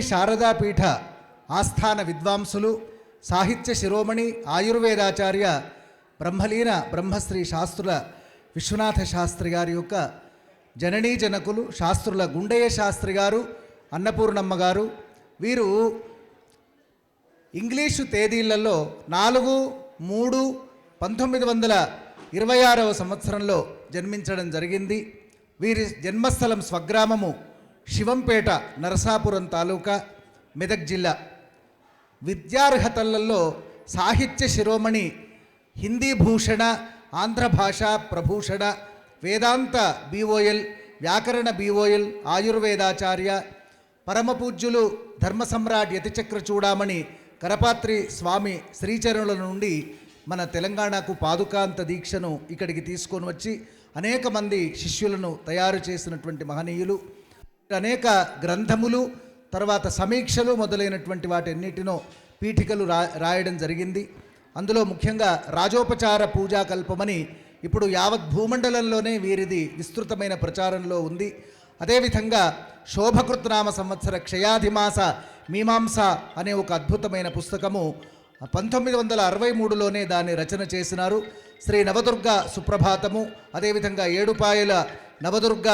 శారదాపీఠ ఆస్థాన విద్వాంసులు సాహిత్య శిరోమణి ఆయుర్వేదాచార్య బ్రహ్మలీన బ్రహ్మశ్రీ శాస్త్రుల విశ్వనాథ శాస్త్రి గారి యొక్క జననీ జనకులు శాస్త్రుల గుండయ్య శాస్త్రి గారు అన్నపూర్ణమ్మ గారు వీరు ఇంగ్లీషు తేదీలలో నాలుగు మూడు పంతొమ్మిది వందల ఇరవై ఆరవ సంవత్సరంలో జన్మించడం జరిగింది. వీరి జన్మస్థలం స్వగ్రామము శివంపేట నరసాపురం తాలూకా మెదక్ జిల్లా. విద్యార్హతలలో సాహిత్య శిరోమణి హిందీ భూషణ ఆంధ్ర భాష ప్రభూషణ వేదాంత బీఓఎల్ వ్యాకరణ బీఓఎల్ ఆయుర్వేదాచార్య పరమపూజ్యులు ధర్మ సమ్రాట్ యతిచక్ర చూడామణి కరపాత్రి స్వామి శ్రీచరణుల నుండి మన తెలంగాణకు పాదుకాంత దీక్షను ఇక్కడికి తీసుకొని వచ్చి అనేక మంది శిష్యులను తయారు చేసినటువంటి మహనీయులు. అనేక గ్రంథములు తర్వాత సమీక్షలు మొదలైనటువంటి వాటన్నిటినో పీఠికలు రా రాయడం జరిగింది. అందులో ముఖ్యంగా రాజోపచార పూజా కల్పమని ఇప్పుడు యావత్ భూమండలంలోనే వీరిది విస్తృతమైన ప్రచారంలో ఉంది. అదేవిధంగా శోభకృత్నామ సంవత్సర క్షయాధిమాస మీమాంస అనే ఒక అద్భుతమైన పుస్తకము పంతొమ్మిది వందల అరవై మూడులోనే దాన్ని రచన చేసినారు. శ్రీ నవదుర్గ సుప్రభాతము అదేవిధంగా ఏడుపాయల నవదుర్గ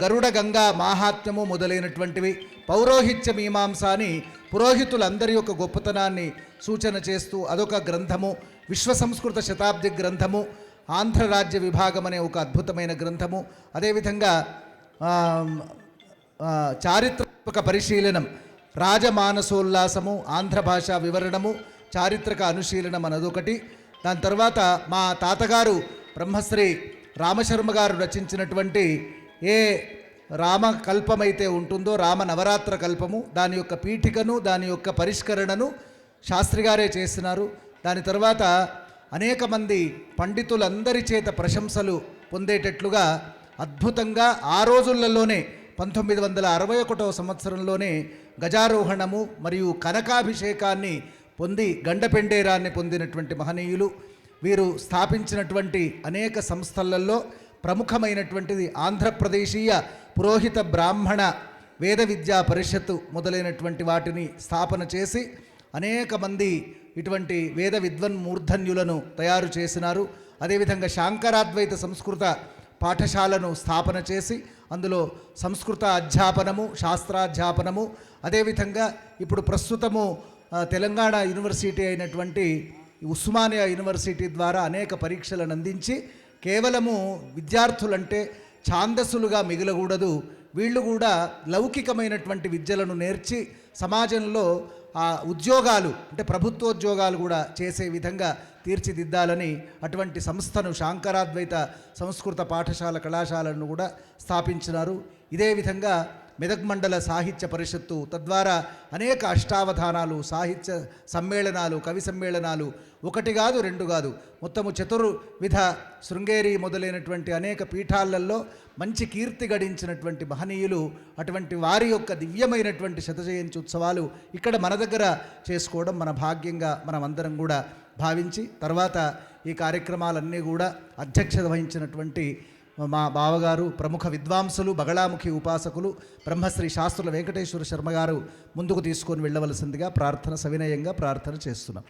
గరుడ గంగా మాహాత్మ్యము మొదలైనటువంటివి పౌరోహిత్య మీమాంస అని పురోహితులందరి యొక్క గొప్పతనాన్ని సూచన చేస్తూ అదొక గ్రంథము విశ్వ సంస్కృత శతాబ్ది గ్రంథము ఆంధ్ర రాజ్య విభాగం అనే ఒక అద్భుతమైన గ్రంథము అదేవిధంగా ఆ, చారిత్రక పరిశీలనం రాజమానసోల్లాసము ఆంధ్ర భాష వివరణము చారిత్రక అనుశీలనం అనదొకటి. దాని తర్వాత మా తాతగారు బ్రహ్మశ్రీ రామశర్మ గారు రచించినటువంటి ఏ రామ కల్పమైతే ఉంటుందో రామ నవరాత్ర కల్పము దాని యొక్క పీఠికను దాని యొక్క పరిష్కరణను శాస్త్రి గారే చేస్తున్నారు. దాని తర్వాత అనేక మంది పండితులందరి చేత ప్రశంసలు పొందేటట్లుగా అద్భుతంగా ఆ రోజులలోనే పంతొమ్మిది వందల అరవై ఒకటవ సంవత్సరంలోనే గజారోహణము మరియు కనకాభిషేకాన్ని పొంది గండపెండేరాన్ని పొందినటువంటి మహనీయులు. వీరు స్థాపించినటువంటి అనేక సంస్థలలో ప్రముఖమైనటువంటిది ఆంధ్రప్రదేశీయ పురోహిత బ్రాహ్మణ వేద విద్యా పరిషత్తు మొదలైనటువంటి వాటిని స్థాపన చేసి అనేక మంది ఇటువంటి వేద విద్వన్ మూర్ధన్యులను తయారు చేసినారు. అదేవిధంగా శాంకరాద్వైత సంస్కృత పాఠశాలను స్థాపన చేసి అందులో సంస్కృత అధ్యాపనము శాస్త్రాధ్యాపనము అదేవిధంగా ఇప్పుడు ప్రస్తుతము తెలంగాణ యూనివర్సిటీ అయినటువంటి ఉస్మానియా యూనివర్సిటీ ద్వారా అనేక పరీక్షలను అందించి కేవలము విద్యార్థులంటే ఛాందస్సులుగా మిగలకూడదు. వీళ్ళు కూడా లౌకికమైనటువంటి విద్యలను నేర్చి సమాజంలో ఆ ఉద్యోగాలు అంటే ప్రభుత్వోద్యోగాలు కూడా చేసే విధంగా తీర్చిదిద్దాలని అటువంటి సంస్థను శాంకరాద్వైత సంస్కృత పాఠశాల కళాశాలను కూడా స్థాపించినారు. ఇదే విధంగా మెదక్ మండల సాహిత్య పరిషత్తు తద్వారా అనేక అష్టావధానాలు సాహిత్య సమ్మేళనాలు కవి సమ్మేళనాలు ఒకటి కాదు రెండు కాదు మొత్తము చతుర్విధ శృంగేరి మొదలైనటువంటి అనేక పీఠాలలో మంచి కీర్తి గడించినటువంటి మహనీయులు అటువంటి వారి యొక్క దివ్యమైనటువంటి శతజయంతి ఉత్సవాలు ఇక్కడ మన దగ్గర చేసుకోవడం మన భాగ్యంగా మనం అందరం కూడా భావించి తర్వాత ఈ కార్యక్రమాలన్నీ కూడా అధ్యక్షత వహించినటువంటి మా బావగారు ప్రముఖ విద్వాంసులు బగళాముఖి ఉపాసకులు బ్రహ్మశ్రీ శాస్త్రుల వెంకటేశ్వర శర్మ గారు ముందుకు తీసుకొని వెళ్ళవలసిందిగా ప్రార్థన సవినయంగా ప్రార్థన చేస్తున్నాం.